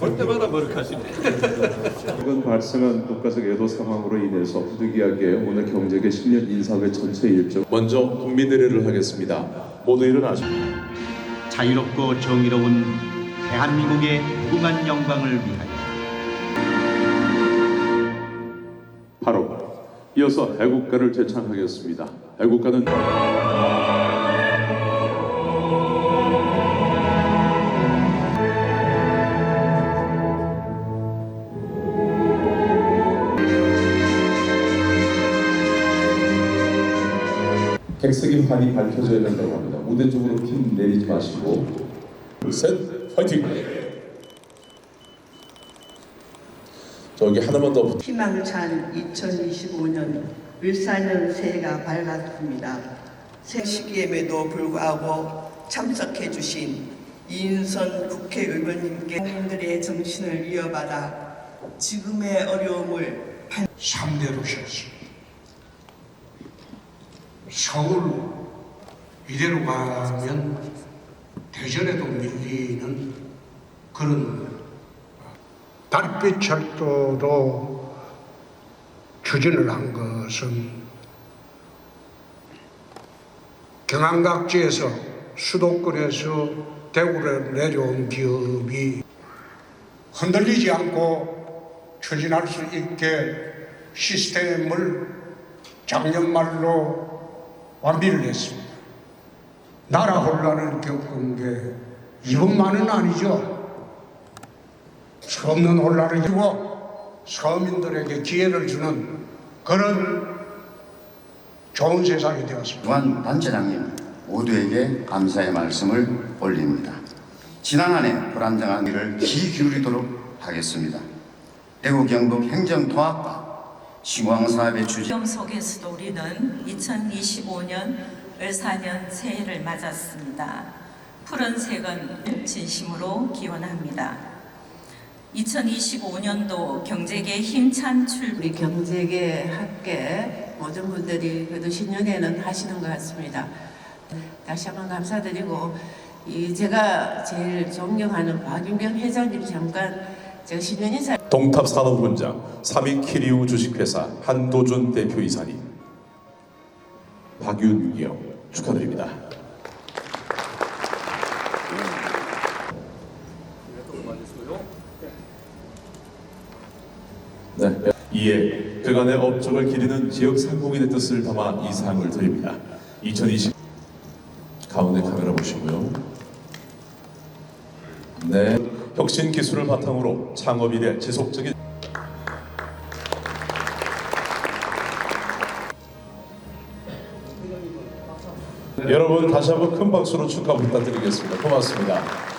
볼 때마다 머쓱하시네. 이번 발생한 독가적 애도 상황으로 인해서 부득이하게 오늘 경제계 10년 인사회 전체 일정 먼저 국민의례를 하겠습니다. 모두 일어나시고 자유롭고 정의로운 대한민국의 무궁한 영광을 위하여 바로 이어서 애국가를 제창하겠습니다. 애국가는 객석의 환이 밝혀져야 된다고 합니다. 무대 쪽으로 힘 내리지 마시고 셋 화이팅! 저기 하나만 더 희망찬 2025년 을사년 새해가 밝았습니다. 새 시기임에도 불구하고 참석해 주신 이인선 국회의원님께 국민들의 정신을 이어받아 지금의 어려움을 3대로 쉬었습니다. 서울 이대로 가면 대전에도 밀리는 그런 달빛 철도로 추진을 한 것은 경안각지에서 수도권에서 대구로 내려온 기업이 흔들리지 않고 추진할 수 있게 시스템을 작년 말로 완비를 했습니다. 나라 혼란을 겪은 게 이것만은 아니죠. 없는 혼란을 겪고 서민들에게 기회를 주는 그런 좋은 세상이 되었습니다. 무한 단체장님 모두에게 감사의 말씀을 올립니다. 지난 한해 불안정한 일을 귀 기울이도록 하겠습니다. 대구 경북 행정통합과 시공사업의 추진 시험 속에서도 우리는 2025년 을사년 새해를 맞았습니다. 푸른 색은 진심으로 기원합니다. 2025년도 경제계 힘찬 출 우리 경제계 학계 모든 분들이 그래도 신년에는 하시는 것 같습니다. 다시 한번 감사드리고 이 제가 제일 존경하는 박윤경 회장님 잠깐 제가 신년 인사 동탑 산업훈장 삼익 키리우 주식회사 한도준 대표이사님 박윤경 축하드립니다. 네. 이에 그간의 업적을 기리는 지역 상공인의 뜻을 담아 이 상을 드립니다. 2020 가운데 카메라 보시고요. 네. 혁신 기술을 바탕으로 창업 이래 지속적인 여러분 다시 한번 큰 박수로 축하 부탁드리겠습니다. 고맙습니다.